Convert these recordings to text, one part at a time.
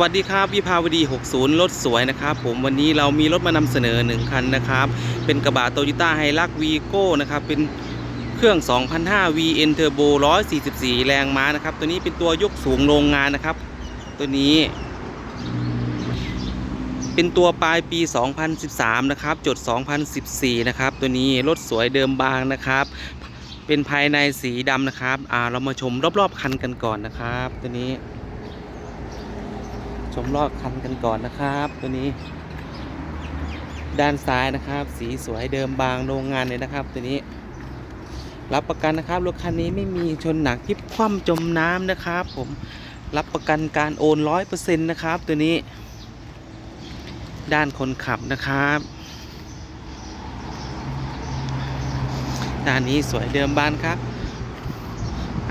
วัสดีครับวิภาวดี 60 รถสวยนะครับผมวันนี้เรามีรถมานำเสนอ 1 คันนะครับ เป็นกระบะโตโยต้าไฮรักวีโก้นะครับ เป็นเครื่อง 2005 VN Turbo 144 แรงม้านะครับ ตัวนี้เป็นตัวยกสูงโรงงานนะครับ ตัวนี้ เป็นตัวปลายปี 2013 นะครับ จด 2014 นะครับ ตัวนี้รถสวยเดิมบางนะครับ เป็นภายในสีดำนะครับอ่าเรามาชมรอบๆคันกันก่อนนะครับ ตัวนี้ ชมรอบคันกันก่อนนะครับ ตัวนี้ ด้านซ้ายนะครับ สีสวยเดิมบางโรงงานเลยนะครับ ตัวนี้ รับประกันนะครับรถคันนี้ไม่มีชนหนักพลิบคว่ำจมน้ำนะครับ ผมรับประกันการโอนร้อยเปอร์เซ็นต์นะครับ ตัวนี้ ด้านคนขับนะครับด้านนี้สวยเดิมบานครับ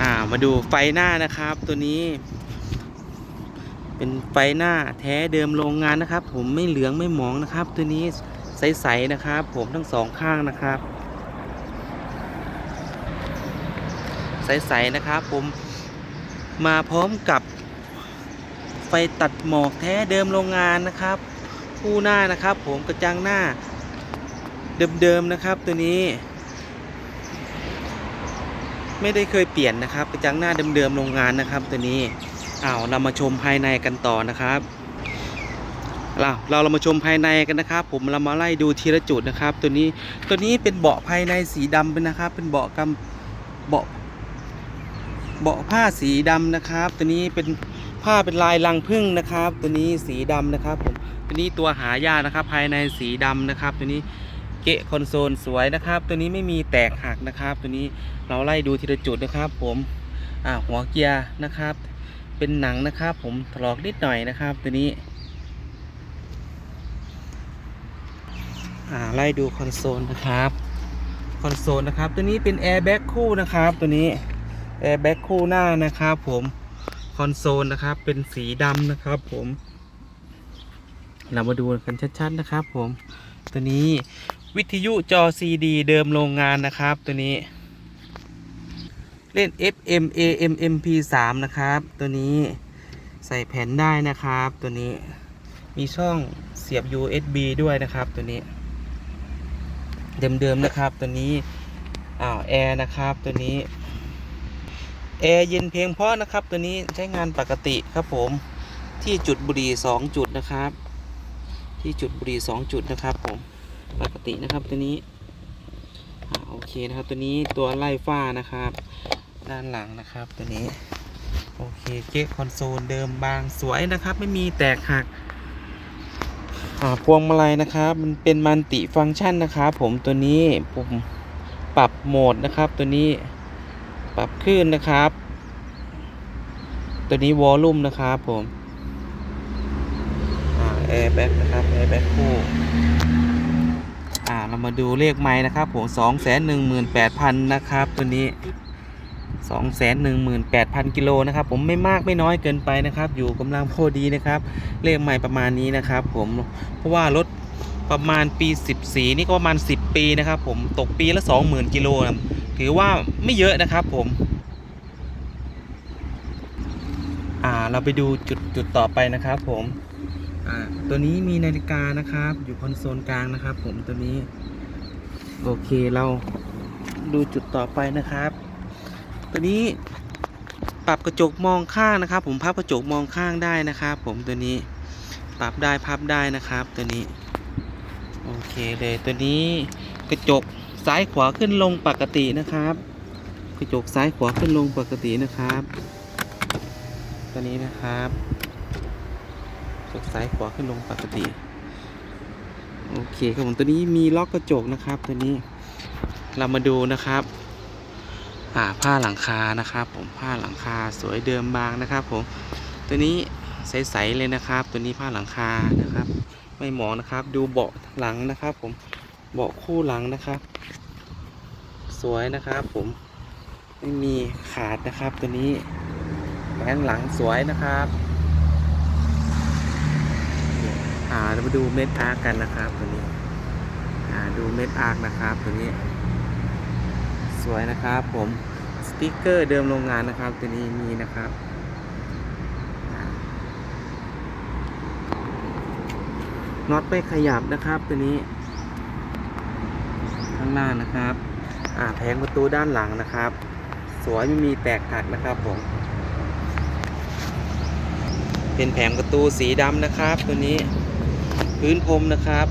อ่ามาดูไฟหน้านะครับ ตัวนี้ เป็นไฟหน้าแท้เดิมโรงงานนะครับ ผมไม่เหลืองไม่หมองนะครับ ตัวนี้ใสๆนะครับ ผมทั้งสองข้างนะครับ ใสๆนะครับ ผมมาพร้อมกับไฟตัดหมอกแท้เดิมโรงงานนะครับ คู่หน้านะครับ ผมกระจังหน้าเดิมๆนะครับ ตัวนี้ ไม่ได้เคยเปลี่ยนนะครับกระจังหน้าเดิมๆโรงงานนะครับ ตัวนี้ อ้าวเรามาชมภายในกันต่อนะครับเราเราเรามาชมภายในกันนะครับ ผมเรามาไล่ดูทีละจุดนะครับ ตัวนี้ตัวนี้เป็นเบาะภายในสีดำเป็นนะครับ เป็นเบาะกำเบาะเบาะผ้าสีดำนะครับ ตัวนี้เป็นผ้าเป็นลายรังผึ้งนะครับ ตัวนี้สีดำนะครับผมตัวนี้ตัวหายากนะครับ ภายในสีดำนะครับ ตัวนี้เกะคอนโซลสวยนะครับ ตัวนี้ไม่มีแตกหักนะครับ ตัวนี้เราไล่ดูทีละจุดนะครับ ผมอ่าหัวเกียร์นะครับ เป็นหนังนะครับ ผมถลอกนิดหน่อยนะครับตัวนี้ อ่าไล่ดูคอนโซลนะครับ คอนโซลนะครับ ตัวนี้เป็นแอร์แบ็กคู่นะครับ ตัวนี้แอร์แบ็กคู่หน้านะครับผมคอนโซลนะครับ เป็นสีดำนะครับ ผมเรามาดูกันชัดๆนะครับ ผม ตัวนี้วิทยุจอ CD เดิมโรงงานนะครับ ตัวนี้ เล่น FM AM MP3 นะครับ ตัวนี้ใส่แผ่นได้นะครับ ตัวนี้มีช่องเสียบ USB ด้วยนะครับ ตัวนี้ เดิมๆนะครับ ตัวนี้อ้าวแอร์นะครับ ตัวนี้แอร์เย็นเพียงเพราะนะครับ ตัวนี้ใช้งานปกติครับผมที่จุดบุหรี่2จุดนะครับ ที่จุดบุหรี่2จุดนะครับผมปกตินะครับตัวนี้โอเคนะครับตัวนี้ตัวไล่ฝ้านะครับ ด้านหลังนะครับตัวนี้ โอเคเก๊ะคอนโซลเดิมบางสวยนะครับ ไม่มีแตกหักพวงมาลัยนะครับ มันเป็นมันติฟังก์ชันนะครับผมตัวนี้ผมปรับโหมดนะครับ ตัวนี้ปรับคลื่นนะครับ ตัวนี้วอลลุ่มนะครับผมอแอร์แบ็กนะครับแอร์แบ็กคู่อ่าเรามาดูเลขไม้นะครับผมสองแสนหนึ่งหมื่นแปดพันนะครับ ตัวนี้ 218,000 กิโลนะครับ ผมไม่มากไม่น้อยเกินไปนะครับ อยู่กำลังพอดีนะครับ เลขใหม่ประมาณนี้นะครับ ผมเพราะว่ารถประมาณปี 14 นี่ก็ประมาณ 10 ปีนะครับ ผมตกปีละ 20,000 กิโลนะถือว่าไม่เยอะนะครับผมอ่าเราไปดูจุดจุดต่อไปนะครับ ผมอ่าตัวนี้มีนาฬิกานะครับ อยู่คอนโซลกลางนะครับ ผมตัวนี้ โอเคเราดูจุดต่อไปนะครับ ตัวนี้ปรับกระจกมองข้างนะครับ ผมพับกระจกมองข้างได้นะครับ ผมตัวนี้ปรับได้พับได้นะครับ ตัวนี้โอเคเลยตัวนี้กระจกซ้ายขวาขึ้นลงปกตินะครับ กระจกซ้ายขวาขึ้นลงปกตินะครับ ตัวนี้นะครับกระจกซ้ายขวาขึ้นลงปกติโอเคครับผมตัวนี้มีล็อกกระจกนะครับ ตัวนี้เรามาดูนะครับ ผ้าหลังคานะครับผมผ้าหลังคาสวยเดิมบางนะครับผมตัวนี้ใสๆเลยนะครับ ตัวนี้ผ้าหลังคานะครับ ไม่หมองนะครับ ดูเบาะหลังนะครับ ผมเบาะคู่หลังนะครับ สวยนะครับ ผมไม่มีขาดนะครับ ตัวนี้แผงหลังสวยนะครับอ่าเรามาดูเม็ดอาร์กกันนะครับ ตัวนี้อ่าดูเม็ดอาร์กนะครับ ตัวนี้ สวยนะครับ ผมสติกเกอร์เดิมโรงงานนะครับ ตัวนี้มีนะครับน็อตไม่ขยับนะครับตัวนี้ ข้างล่างนะครับอ่าแผงประตูด้านหลังนะครับ สวยไม่มีแตกหักนะครับผม เป็นแผงประตูสีดำนะครับ ตัวนี้ พื้นพรมนะครับ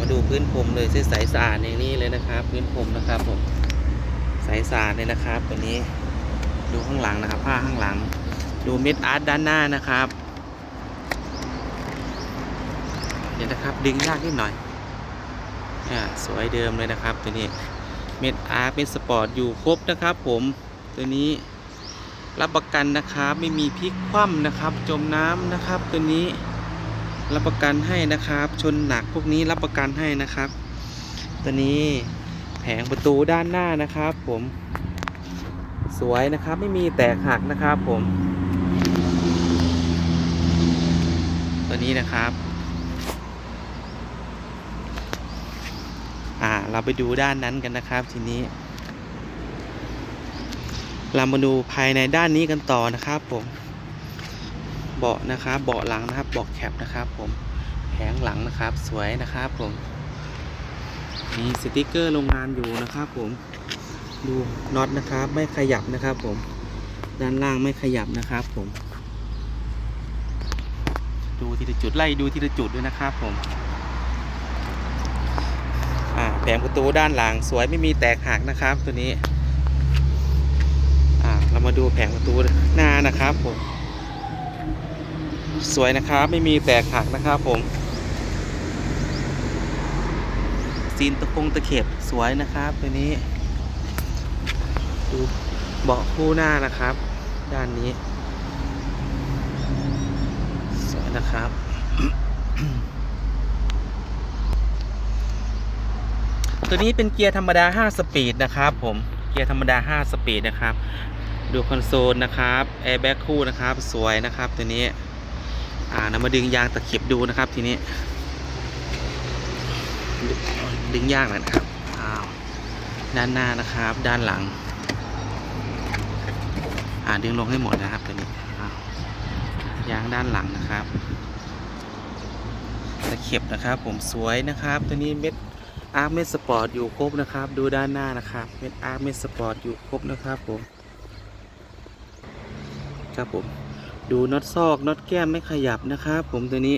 มาดูพื้นพรมเลยใสๆสะอาดอย่างนี้เลยนะครับ พื้นพรมนะครับผมใสสะอาดเลยนะครับตัวนี้ดูข้างหลังนะครับ ผ้าข้างหลัง ดูเม็ดอาร์ตด้านหน้านะครับเดี๋ยวนะครับ ดึงยากนิดหน่อยอ่าสวยเดิมเลยนะครับ ตัวนี้เม็ดอาร์ตเม็ดสปอร์ตอยู่ครบนะครับ ผมตัวนี้รับประกันนะครับ ไม่มีพลิกคว่ำนะครับ จมน้ำนะครับ ตัวนี้ รับประกันให้นะครับ ชนหนักพวกนี้รับประกันให้นะครับ ตัวนี้แผงประตูด้านหน้านะครับ ผมสวยนะครับไม่มีแตกหักนะครับผม ตัวนี้นะครับ อ่าเราไปดูด้านนั้นกันนะครับทีนี้เรามาดูภายในด้านนี้กันต่อนะครับผม เบาะนะครับเบาะหลังนะครับเบาะแคปนะครับผมแผงหลังนะครับสวยนะครับผมมีสติกเกอร์โรงงานอยู่นะครับผมดูน็อตนะครับไม่ขยับนะครับผมด้านล่างไม่ขยับนะครับผม ดูทีละจุดไล่ดูทีละจุดด้วยนะครับผมแผงประตูด้านหลังสวยไม่มีแตกหักนะครับตัวนี้เรามาดูแผงประตูหน้านะครับผม สวยนะครับ ไม่มีแตกหักนะครับผมซีนตะคงตะเข็บสวยนะครับตัวนี้ดูเบาะคู่หน้านะครับ ด้านนี้ สวยนะครับ ตัวนี้เป็นเกียร์ธรรมดา 5 สปีดนะครับผมเกียร์ธรรมดา 5 สปีดนะครับ ดูคอนโซลนะครับแอร์แบ็กคู่นะครับ สวยนะครับตัวนี้ อ่านำมาดึงยางตะเข็บดูนะครับทีนี้ ดึงยากหน่อยนะครับอ้าวด้านหน้านะครับ ด้านหลัง อ่าดึงลงให้หมดนะครับตัวนี้อ้าวยางด้านหลังนะครับตะเข็บนะครับ ผมสวยนะครับ ตัวนี้เม็ดอาร์เม็ดสปอร์ตอยู่ครบนะครับ ดูด้านหน้านะครับเม็ดอาร์เม็ดสปอร์ตอยู่ครบนะครับผมครับผม ดูน็อตซอกน็อตแก้มไม่ขยับนะครับผมตัวนี้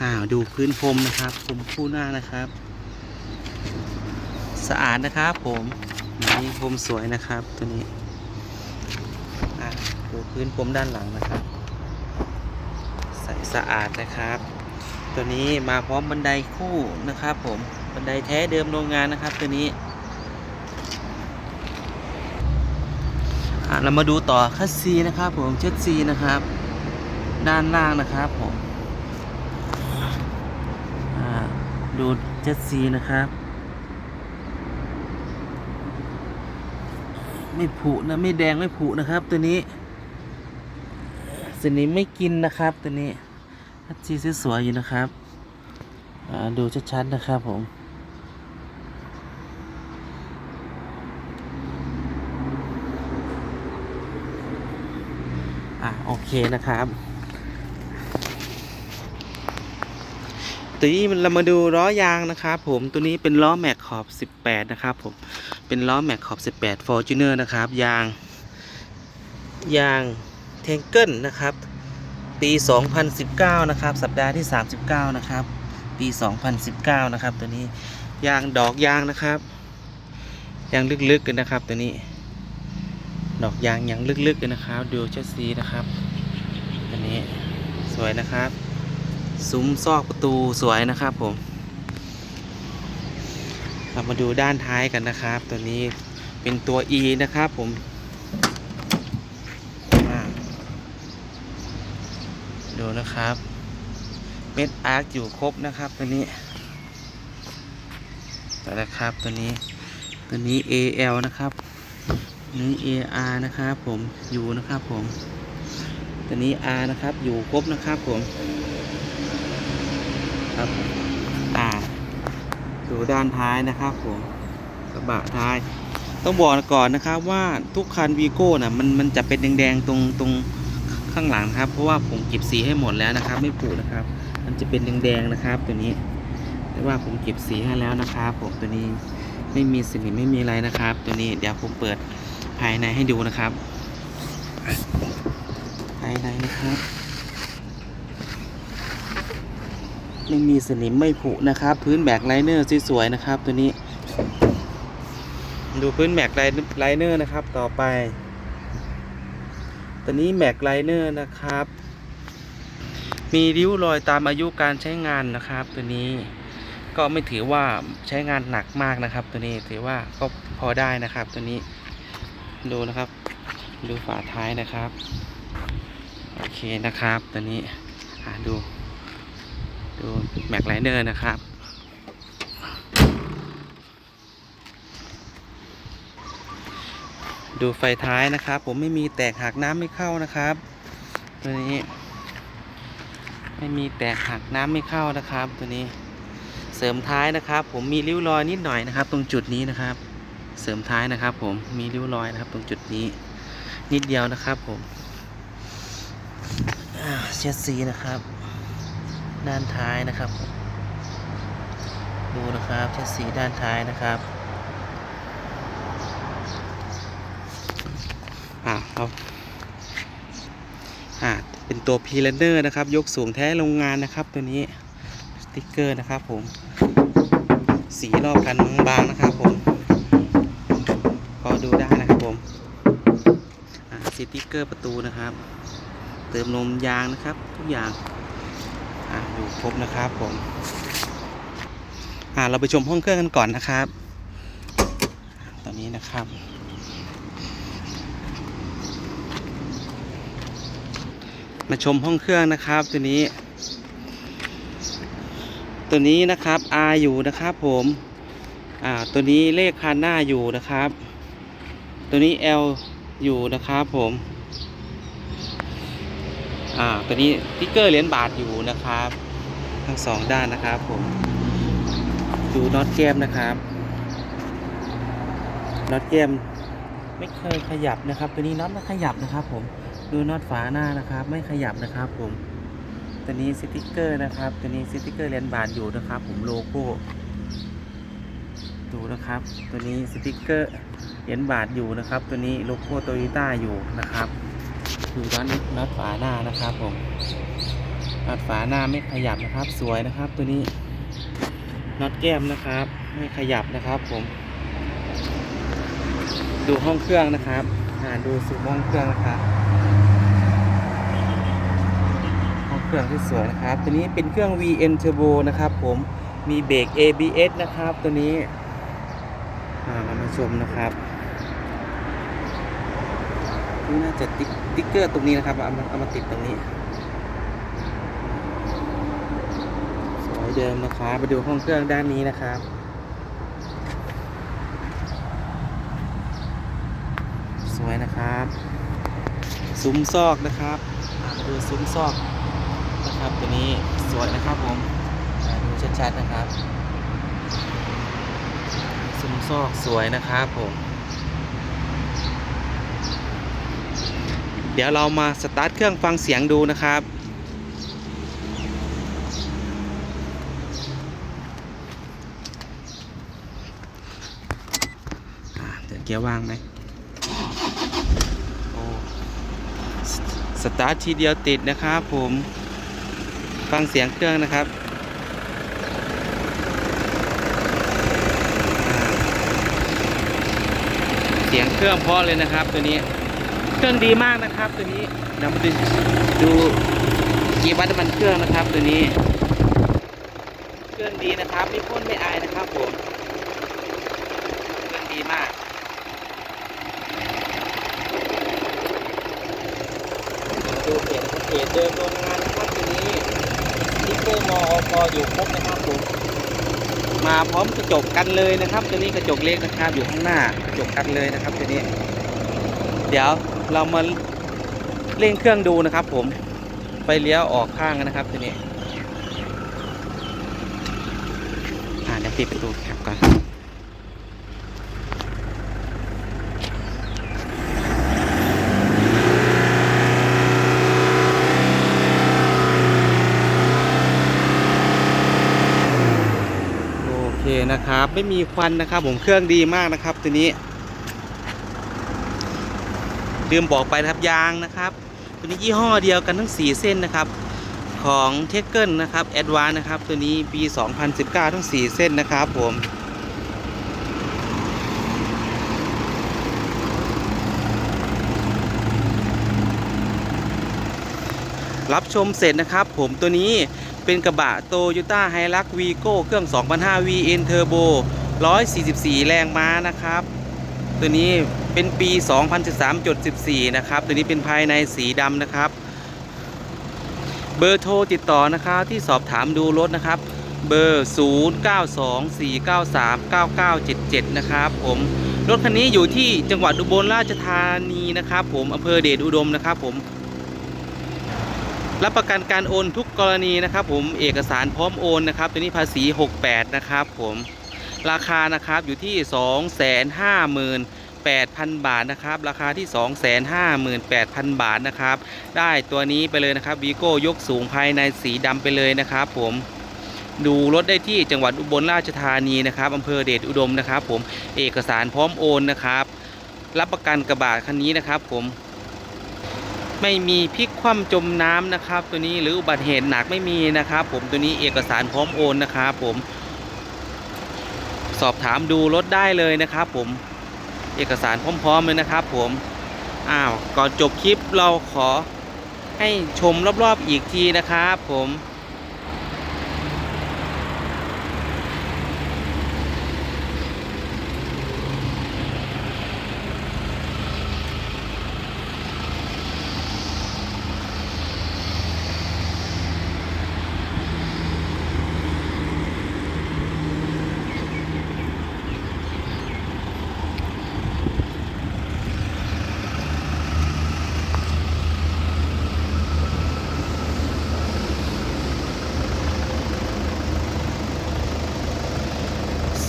อ่าวดูพื้นพรมนะครับพรมคู่หน้านะครับ สะอาดนะครับผมนี่พรมสวยนะครับตัวนี้ดูพื้นพรมด้านหลังนะครับ ใสสะอาดนะครับ ตัวนี้มาพร้อมบันไดคู่นะครับ ผมบันไดแท้เดิมโรงงานนะครับ ตัวนี้ อะ เรามาดูต่อคัสซีนะครับ ผมเช็ดซีนะครับ ด้านล่างนะครับผมดูเช็ดซีนะครับ ไม่ผุนะไม่แดงไม่ผุนะครับ ตัวนี้สีนี้ไม่กินนะครับตัวนี้คัสซีสวยๆอยู่นะครับดูชัดๆนะครับผม อะโอเคนะครับตัวนี้เรามาดูล้อยางนะครับผมตัวนี้เป็นล้อแม็กขอบ 18 นะครับผมเป็นล้อแม็กขอบ 18 Fortuner นะครับ ยาง ยางเทงเกิลนะครับ ปี 2019 นะครับ สัปดาห์ที่ 39 นะครับ ปี 2019 นะครับ ตัวนี้ยางดอกยางนะครับยางลึกๆกันนะครับตัวนี้ ดอกยางยังลึกๆเลยนะครับ ดูเชสซีนะครับ อันนี้สวยนะครับ ซุ้มซอกประตูสวยนะครับผม เรามาดูด้านท้ายกันนะครับ ตัวนี้เป็นตัว E นะครับผมดูนะครับ เม็ดอาร์คอยู่ครบนะครับตัวนี้ตัวนะครับตัวนี้ตัวนี้ AL นะครับ นี้ AR นะครับผมอยู่นะครับผมตัวนี้ R นะครับอยู่ครบนะครับผมครับอ่าดูด้านท้ายนะครับผมกระบะท้าย ต้องบอกก่อนนะครับว่าทุกคันวีโก้น่ะมันมันจะเป็นแดงๆตรงตรงข้างหลังครับ เพราะว่าผมเก็บสีให้หมดแล้วนะครับ ไม่ผุนะครับ มันจะเป็นแดงๆนะครับตัวนี้แต่ว่าผมเก็บสีให้แล้วนะครับผมตัวนี้ไม่มีสนิมไม่มีอะไรนะครับ ตัวนี้เดี๋ยวผมเปิด ภายในให้ดูนะครับ ภายในนะครับไม่มีสนิมไม่ผุนะครับ พื้นแบกไลเนอร์สวยๆนะครับ ตัวนี้ ดูพื้นแม็กไลเนอร์นะครับ ต่อไป ตัวนี้แม็กไลเนอร์นะครับ มีริ้วรอยตามอายุการใช้งานนะครับ ตัวนี้ก็ไม่ถือว่าใช้งานหนักมากนะครับ ตัวนี้ถือว่าก็พอได้นะครับ ตัวนี้ ดูนะครับ ดูฝาท้ายนะครับ โอเคนะครับตัวนี้ดู ดูแม็กไลเนอร์นะครับดูไฟท้ายนะครับ ผมไม่มีแตกหักน้ำไม่เข้านะครับ ตัวนี้ ไม่มีแตกหักน้ำไม่เข้านะครับ ตัวนี้เสริมท้ายนะครับ ผมมีริ้วรอยนิดหน่อยนะครับ ตรงจุดนี้นะครับ เสริมท้ายนะครับ ผมมีริ้วรอยนะครับ ตรงจุดนี้ นิดเดียวนะครับผมอ่าเชสซีนะครับ ด้านท้ายนะครับ ดูนะครับเชสซีด้านท้ายนะครับอ่าครับอ่าเป็นตัวพีเลนเนอร์นะครับ ยกสูงแท้โรงงานนะครับ ตัวนี้สติ๊กเกอร์นะครับผม สีรอบกันบางๆนะครับผม ดูได้นะครับผมสติกเกอร์ประตูนะครับ เติมลมยางนะครับ ทุกอย่างอ่าดูครบนะครับผมเราไปชมห้องเครื่องกันก่อนนะครับ ตอนนี้นะครับมาชมห้องเครื่องนะครับตัวนี้ ตัวนี้นะครับ R อยู่นะครับผม อ่า ตัวนี้เลขคันหน้าอยู่นะครับ ตัวนี้ L อยู่นะครับผม อ่า ตัวนี้ติ๊กเกอร์เหรียญบาทอยู่นะครับ ทั้งสองด้านนะครับผม ดูน็อตแก้มนะครับ น็อตแก้มไม่เคยขยับนะครับ ตัวนี้น็อตไม่ขยับนะครับ ผม ดูน็อตฝาหน้านะครับ ไม่ขยับนะครับผม ตัวนี้สติกเกอร์นะครับ ตัวนี้สติกเกอร์เหรียญบาทอยู่นะครับ ผมโลโก้ ดูนะครับ ตัวนี้สติกเกอร์ เหรียญบาทอยู่นะครับ ตัวนี้โลโก้โตโยต้าอยู่นะครับดูน็อตน็อตฝาหน้านะครับผมน็อตฝาหน้าไม่ขยับนะครับ สวยนะครับ ตัวนี้น็อตแก้มนะครับ ไม่ขยับนะครับผม ดูห้องเครื่องนะครับอ่าดูสูบห้องเครื่องนะครับห้องเครื่องที่สวยนะครับ ตัวนี้เป็นเครื่อง VN Turbo นะครับ ผมมีเบรก ABS นะครับ ตัวนี้อ่าเรามาชมนะครับ นี่น่าจะติ๊กติ๊กเกอร์ตรงนี้นะครับเอามาเอามาติดตรงนี้สวยเดิมนะครับมาดูห้องเครื่องด้านนี้นะครับสวยนะครับซุ้มซอกนะครับมาดูซุ้มซอกนะครับตัวนี้สวยนะครับผมดูชัดๆนะครับซุ้มซอกสวยนะครับผม เดี๋ยวเรามาสตาร์ทเครื่องฟังเสียงดูนะครับเดี๋ยวเกียร์ว่างไหมโอ้สสตาร์ททีเดียวติดนะครับผมฟังเสียงเครื่องนะครับเสียงเครื่องเพราะเลยนะครับตัวนี้ เครื่องดีมากนะครับ ตัวนี้เดี๋ยวมาดูดูกี่วัตมันเครื่องนะครับ ตัวนี้ เครื่องดีนะครับไม่พ่นไม่อายนะครับผมเครื่องดีมากดูเพจนะครับเพจเดิมโรงงานนะครับตัวนี้สติ๊กเกอร์มออยู่ครบนะครับผมมาพร้อมกระจกกันเลยนะครับ ตัวนี้กระจกเล็กนะครับ อยู่ข้างหน้ากระจกกันเลยนะครับตัวนี้ เดี๋ยว เรามาเร่งเครื่องดูนะครับ ผมไปเลี้ยวออกข้างนะครับทีนี้อ่านแอปยวปิดประตูแคบก่อนโอเคนะครับ ไม่มีควันนะครับ ผมเครื่องดีมากนะครับทีนี้ ลืมบอกไปนะครับยางนะครับ ตัวนี้ยี่ห้อเดียวกันทั้ง 4 เส้นนะครับของเทคเกิลนะครับแอดวานนะครับ ตัวนี้ปี 2019 ทั้ง 4 เส้นนะครับผมรับชมเสร็จนะครับ ผมตัวนี้เป็นกระบะโตโยต้าไฮรักวีโก้เครื่อง 2005 VN Turbo 144 แรงม้านะครับ ตัวนี้เป็นปี 2013.14 นะครับ ตัวนี้เป็นภายในสีดำนะครับ เบอร์โทรติดต่อนะครับที่สอบถามดูรถนะครับ เบอร์ 0924939977 นะครับผมรถคันนี้อยู่ที่จังหวัดอุบลราชธานีนะครับ ผมอำเภอเดชอุดมนะครับผมรับประกันการโอนทุกกรณีนะครับ ผมเอกสารพร้อมโอนนะครับ ตัวนี้ภาษี 68 นะครับผม ราคานะครับอยู่ที่ 258,000 บาทนะครับ ราคาที่ 258,000 บาทนะครับ ได้ตัวนี้ไปเลยนะครับวีโก้ยกสูงภายในสีดำไปเลยนะครับผมดูรถได้ที่จังหวัดอุบลราชธานีนะครับอำเภอเดชอุดมนะครับ ผมเอกสารพร้อมโอนนะครับ รับประกันกระบะคันนี้นะครับ ผม ไม่มีพลิกคว่ำจมน้ำนะครับ ตัวนี้หรืออุบัติเหตุหนักไม่มีนะครับ ผมตัวนี้เอกสารพร้อมโอนนะครับ ผม สอบถามดูรถได้เลยนะครับผมเอกสารพร้อม ๆ เลยนะครับผมอ้าวก่อนจบคลิปเราขอให้ชมรอบๆอีกทีนะครับผม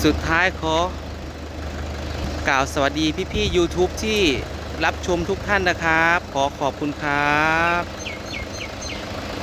สุด ท้ายขอกล่าวสวัสดีพี่ๆ YouTube ที่รับชมทุกท่านนะครับ ขอขอบคุณครับ